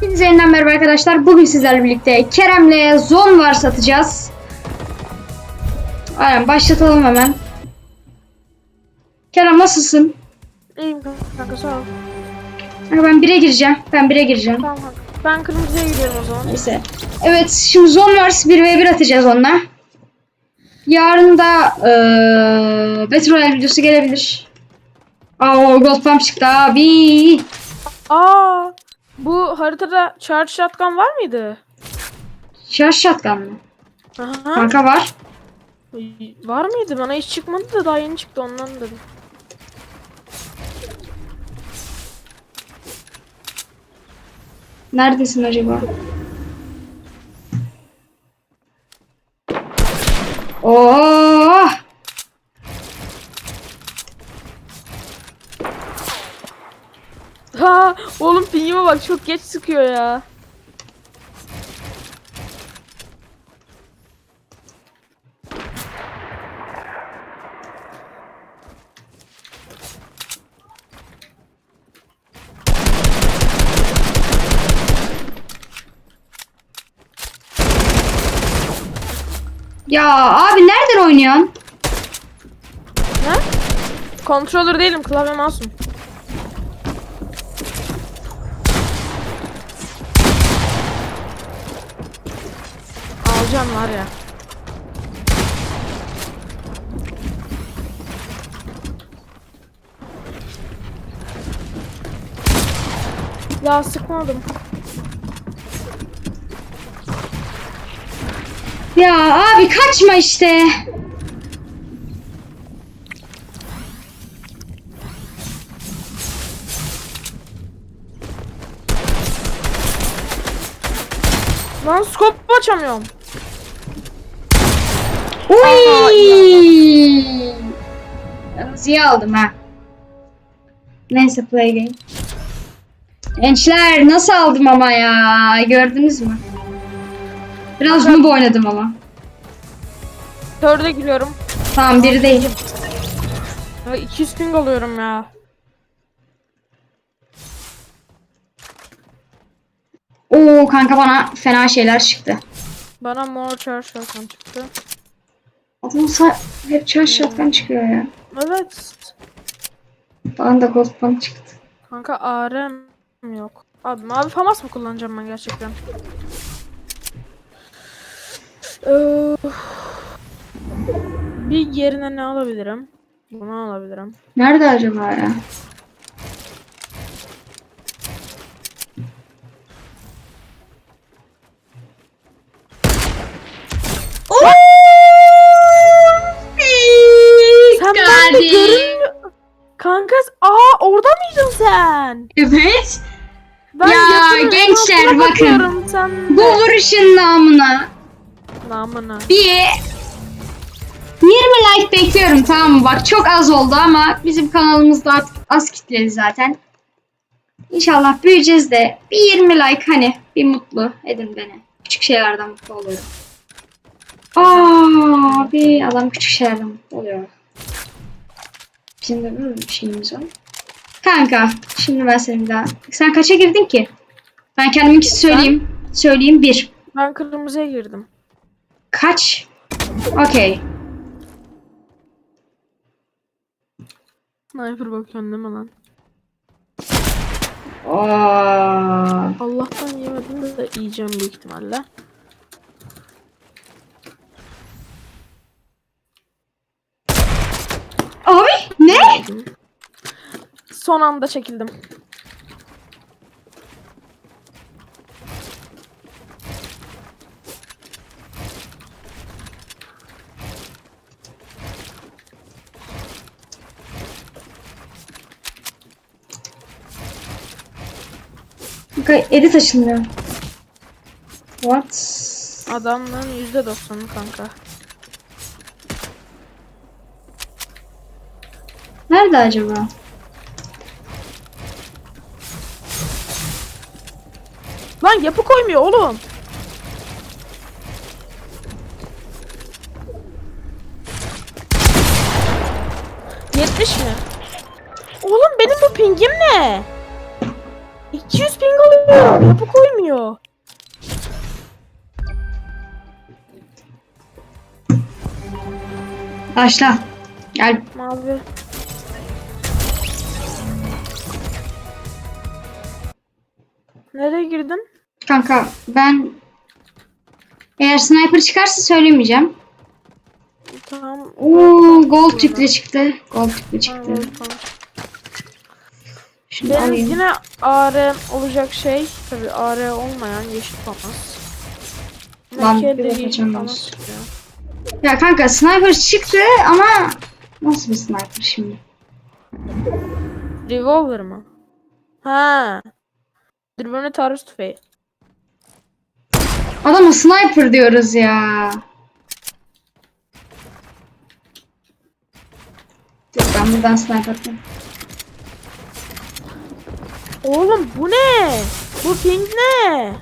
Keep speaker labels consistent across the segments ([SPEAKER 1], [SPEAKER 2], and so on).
[SPEAKER 1] Hepinize yeniden merhaba arkadaşlar. Bugün sizlerle birlikte Kerem'le Zon var satacağız. Aynen başlatalım hemen. Kerem nasılsın?
[SPEAKER 2] İyiyim kanka sağ ol.
[SPEAKER 1] Ben 1'e gireceğim. Ben 1'e gireceğim.
[SPEAKER 2] Tamam. Ben kırmızıya gidiyorum o zaman.
[SPEAKER 1] Neyse. Evet şimdi Zone Wars 1v1 atacağız onunla. Yarın da eee Battle Royale videosu gelebilir. Aa Gold Pump çıktı abi.
[SPEAKER 2] Aa, bu haritada charge shotgun var mıydı?
[SPEAKER 1] Şarj shotgun mı?
[SPEAKER 2] Aha.
[SPEAKER 1] Kanka var.
[SPEAKER 2] Var mıydı? Bana hiç çıkmadı da daha yeni çıktı ondan dedim.
[SPEAKER 1] Neredesin acaba? Oo!
[SPEAKER 2] Ha, oğlum pingime bak çok geç sıkıyor ya.
[SPEAKER 1] Ya abi nereden oynuyorsun?
[SPEAKER 2] Ne? Controller değilim, klavye mouse'um. Alacağım var ya. Ya sıkmadım.
[SPEAKER 1] Ya abi kaçma işte.
[SPEAKER 2] Lan scope açamıyorum.
[SPEAKER 1] Uy! İyi aldım ha. Neyse play game. Gençler nasıl aldım ama ya gördünüz mü? Biraz noob oynadım ama.
[SPEAKER 2] Dörde giriyorum.
[SPEAKER 1] Tamam biri değil.
[SPEAKER 2] Ya 200 ping alıyorum ya.
[SPEAKER 1] Oo kanka bana fena şeyler çıktı.
[SPEAKER 2] Bana mor charge shotgun çıktı.
[SPEAKER 1] Adamsa hep charge shotgun çıkıyor ya.
[SPEAKER 2] Evet.
[SPEAKER 1] Bana da gold çıktı.
[SPEAKER 2] Kanka ARM yok. Abi mavi famas mı kullanacağım ben gerçekten? Ee, bir yerine ne alabilirim? Bunu alabilirim.
[SPEAKER 1] Nerede acaba ya?
[SPEAKER 2] Sen?
[SPEAKER 1] Evet.
[SPEAKER 2] Ben
[SPEAKER 1] Ya, gençler, bakın. Bu vuruşun namına
[SPEAKER 2] Namına.
[SPEAKER 1] bir 20 like bekliyorum tamam mı? Bak çok az oldu ama bizim kanalımızda artık az kitleli zaten. İnşallah büyüyeceğiz de bir 20 like hani bir mutlu edin beni. Küçük şeylerden mutlu oluyorum. Aa, bir adam küçük şeylerden mutlu oluyor. Bizim de böyle bir şeyimiz var. Kanka şimdi ben senin daha. Sen kaça girdin ki? Ben kendiminkisi söyleyeyim. Söyleyeyim bir.
[SPEAKER 2] Ben kırmızıya girdim.
[SPEAKER 1] Kaç? Okey.
[SPEAKER 2] Sniper bakıyorsun değil mi lan?
[SPEAKER 1] Oo.
[SPEAKER 2] Allah'tan yemedim de yiyeceğim büyük ihtimalle.
[SPEAKER 1] Abi ne?
[SPEAKER 2] Yedim. Son anda çekildim.
[SPEAKER 1] Kanka edit açılmıyor. What?
[SPEAKER 2] Adamların %90'ı kanka.
[SPEAKER 1] Nerede acaba?
[SPEAKER 2] Lan yapı koymuyor oğlum. Yetmiş mi? Oğlum benim bu pingim ne? 200 ping alıyorum. Yapı koymuyor.
[SPEAKER 1] Başla. Gel.
[SPEAKER 2] Mavi. Nereye girdin?
[SPEAKER 1] Kanka ben eğer sniper çıkarsa söylemeyeceğim.
[SPEAKER 2] Tamam.
[SPEAKER 1] Oo gold tüplü çıktı. Gold tüplü çıktı.
[SPEAKER 2] Tamam, tamam.
[SPEAKER 1] Şunu
[SPEAKER 2] Benim
[SPEAKER 1] alayım.
[SPEAKER 2] yine AR olacak şey tabi AR olmayan yeşil famas.
[SPEAKER 1] Lan, bir bakacağım. Ya kanka sniper çıktı ama nasıl bir sniper şimdi?
[SPEAKER 2] Revolver mı? Ha. Dürbünlü taarruz tüfeği.
[SPEAKER 1] Adama sniper diyoruz ya. Dur ben buradan sniper atayım.
[SPEAKER 2] Oğlum bu ne? Bu ping ne?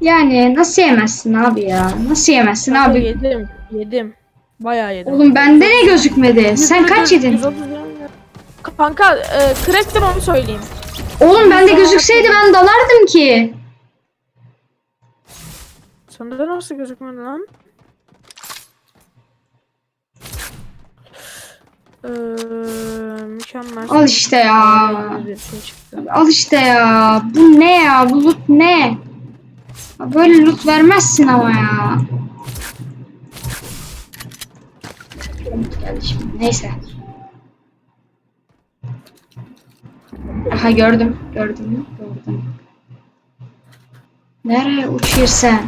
[SPEAKER 1] Yani nasıl yemezsin abi ya? Nasıl yemezsin
[SPEAKER 2] Kanka
[SPEAKER 1] abi?
[SPEAKER 2] Yedim. Yedim. Bayağı yedim.
[SPEAKER 1] Oğlum bende ne gözükmedi? Sen kaç yedin?
[SPEAKER 2] 130 yedim. Kanka e, crack'tir onu söyleyeyim.
[SPEAKER 1] Oğlum bende gözükseydi ben dalardım ki.
[SPEAKER 2] Sende nasıl gözükmedi lan? Ee, mükemmel.
[SPEAKER 1] Al işte ya.
[SPEAKER 2] Şey.
[SPEAKER 1] Al işte ya. Bu ne ya? Bu loot ne? Böyle loot vermezsin ama ya. Loot geldi şimdi. Neyse. Aha gördüm. Gördüm. Gördüm. Nereye uçuyorsun?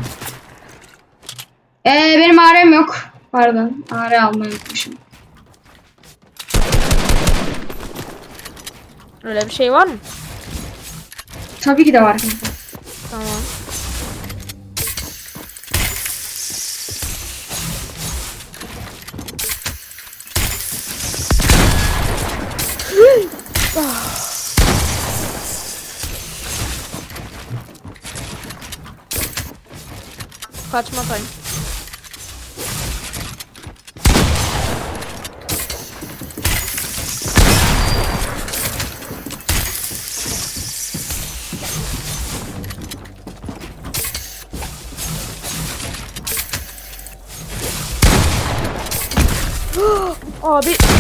[SPEAKER 1] Ee, benim AR'm yok. Pardon. AR almayı unutmuşum.
[SPEAKER 2] Öyle bir şey var mı?
[SPEAKER 1] Tabii ki de var. kanka.
[SPEAKER 2] Tamam. Kaçma time. Abi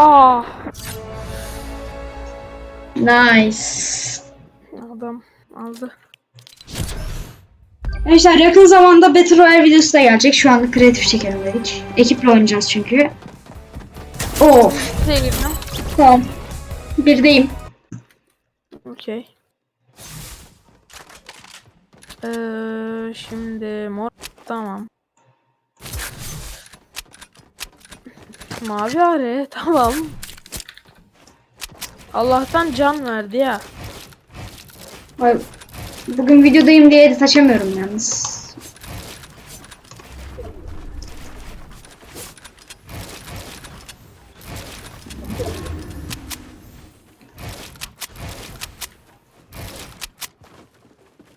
[SPEAKER 2] Ah
[SPEAKER 1] Nice.
[SPEAKER 2] adam aldı.
[SPEAKER 1] Arkadaşlar yakın zamanda Battle Royale videosu da gelecek. Şu anda kreatif çekelim dedik. Ekiple oynayacağız çünkü. Of.
[SPEAKER 2] Nereye?
[SPEAKER 1] Tamam. Birdeyim.
[SPEAKER 2] Okey. Ee, şimdi mor tamam. Mavi are tamam. Allah'tan can verdi ya.
[SPEAKER 1] Ay, Bugün videodayım diye edit açamıyorum yalnız.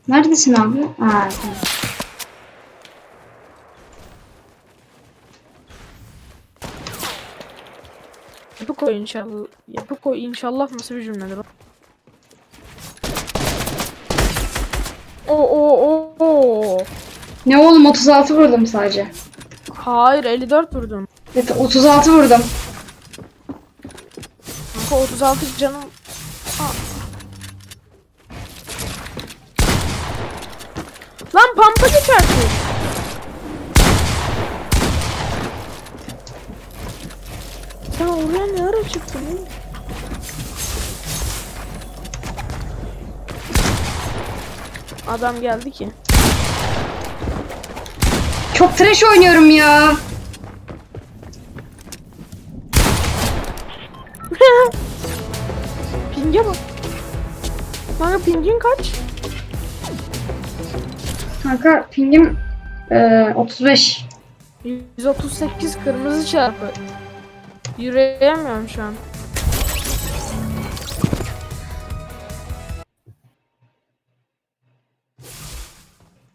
[SPEAKER 1] Neredesin abi? Aa, tamam.
[SPEAKER 2] Yapı koy inşallah. Yapı koy inşallah nasıl bir cümledir o? O o o o.
[SPEAKER 1] Ne oğlum 36 vurdum sadece.
[SPEAKER 2] Hayır 54 vurdum.
[SPEAKER 1] Evet 36 vurdum.
[SPEAKER 2] Kanka 36 canım. Aa. Lan pampa geçersin. Sen oraya ne ara çıktın? oğlum? Adam geldi ki.
[SPEAKER 1] Çok trash oynuyorum ya.
[SPEAKER 2] Pinge bak. Kanka pingin kaç?
[SPEAKER 1] Kanka pingim e, 35.
[SPEAKER 2] 138 kırmızı çarpı. Yürüyemiyorum şu an.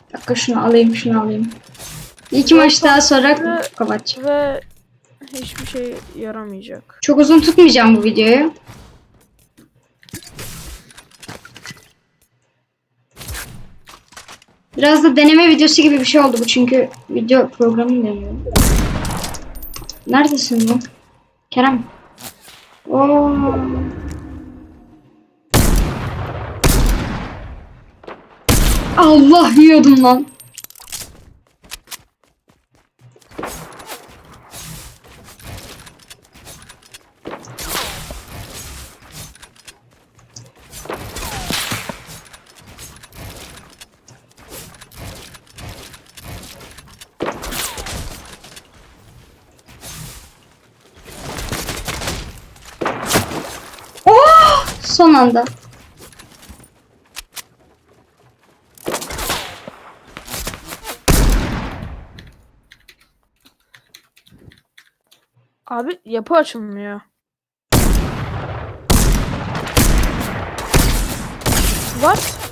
[SPEAKER 1] Bir dakika şunu alayım şunu alayım. İki maç daha sonra kapatacağım.
[SPEAKER 2] Ve hiçbir şey yaramayacak.
[SPEAKER 1] Çok uzun tutmayacağım bu videoyu. Biraz da deneme videosu gibi bir şey oldu bu çünkü video programını deniyorum. Neredesin bu? Kerem. Oo. Allah yiyordum lan. Oh! Son anda.
[SPEAKER 2] Abi yapı açılmıyor. What?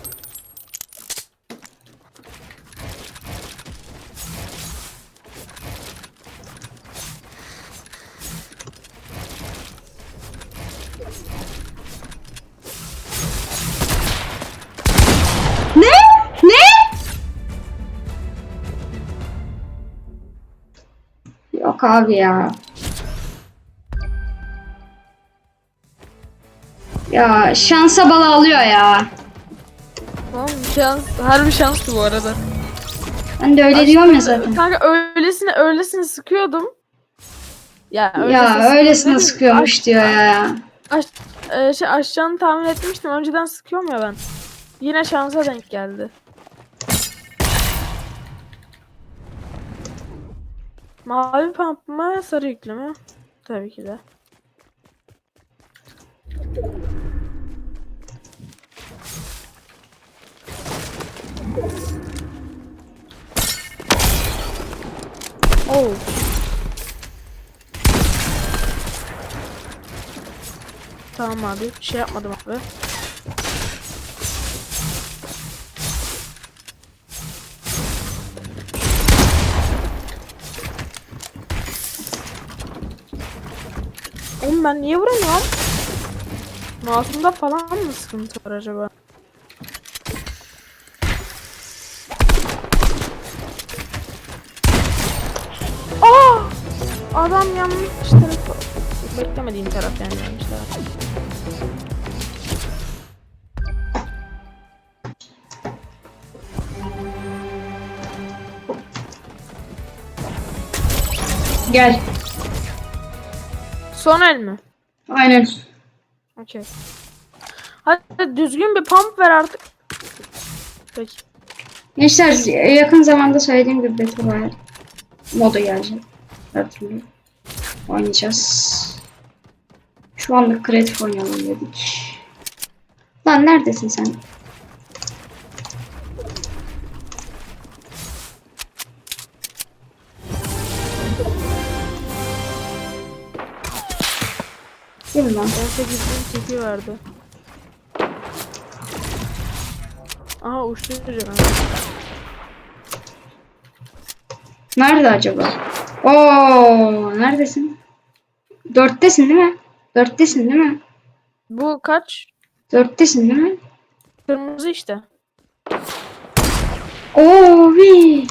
[SPEAKER 1] Abi ya. Ya şansa bala alıyor ya.
[SPEAKER 2] Tamam şans, harbi şanstı bu arada.
[SPEAKER 1] Ben de öyle diyorum ya zaten.
[SPEAKER 2] Kanka öylesine öylesine sıkıyordum. Ya
[SPEAKER 1] Ya öylesine
[SPEAKER 2] dedim,
[SPEAKER 1] sıkıyormuş
[SPEAKER 2] aş-
[SPEAKER 1] diyor ya.
[SPEAKER 2] Aş, e, şey, aşacağını tahmin etmiştim. Önceden sıkıyorum ya ben. Yine şansa denk geldi. Mavi pump mı sarı yüklü mü? Tabii ki de. Oh. Tamam abi. Bir şey yapmadım abi. Oğlum ben niye vuramıyorum? Mouse'umda falan mı sıkıntı var acaba? Aa! Adam yanlış tarafı. Beklemediğim taraf yani yanlış taraf.
[SPEAKER 1] Gel.
[SPEAKER 2] Son el mi?
[SPEAKER 1] Aynen.
[SPEAKER 2] Okey. Hadi düzgün bir pump ver artık. Peki.
[SPEAKER 1] Gençler yakın zamanda söylediğim gibi Battle Royale modu gelecek. Türlü oynayacağız. Şu anda kreatif oynayalım dedik. Lan neredesin sen? Mi lan?
[SPEAKER 2] 18'den teki verdi. Aha ben.
[SPEAKER 1] Nerede acaba? Oo, neredesin? Dörttesin değil mi? Dörttesin değil mi?
[SPEAKER 2] Bu kaç?
[SPEAKER 1] Dörttesin değil mi?
[SPEAKER 2] Kırmızı işte.
[SPEAKER 1] Oo, vi.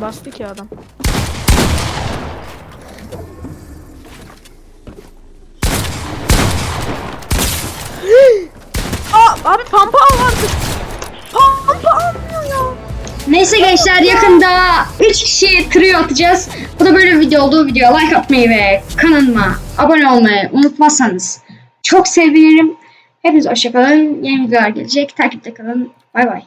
[SPEAKER 2] Bastı ki adam. Aa Abi pampa al artık. Pampa almıyor ya.
[SPEAKER 1] Neyse gençler yakında 3 kişi trio atacağız. Bu da böyle bir video oldu. Videoya like atmayı ve kanalıma abone olmayı unutmazsanız çok sevinirim. Hepiniz hoşçakalın. Yeni videolar gelecek. Takipte kalın. Bay bay.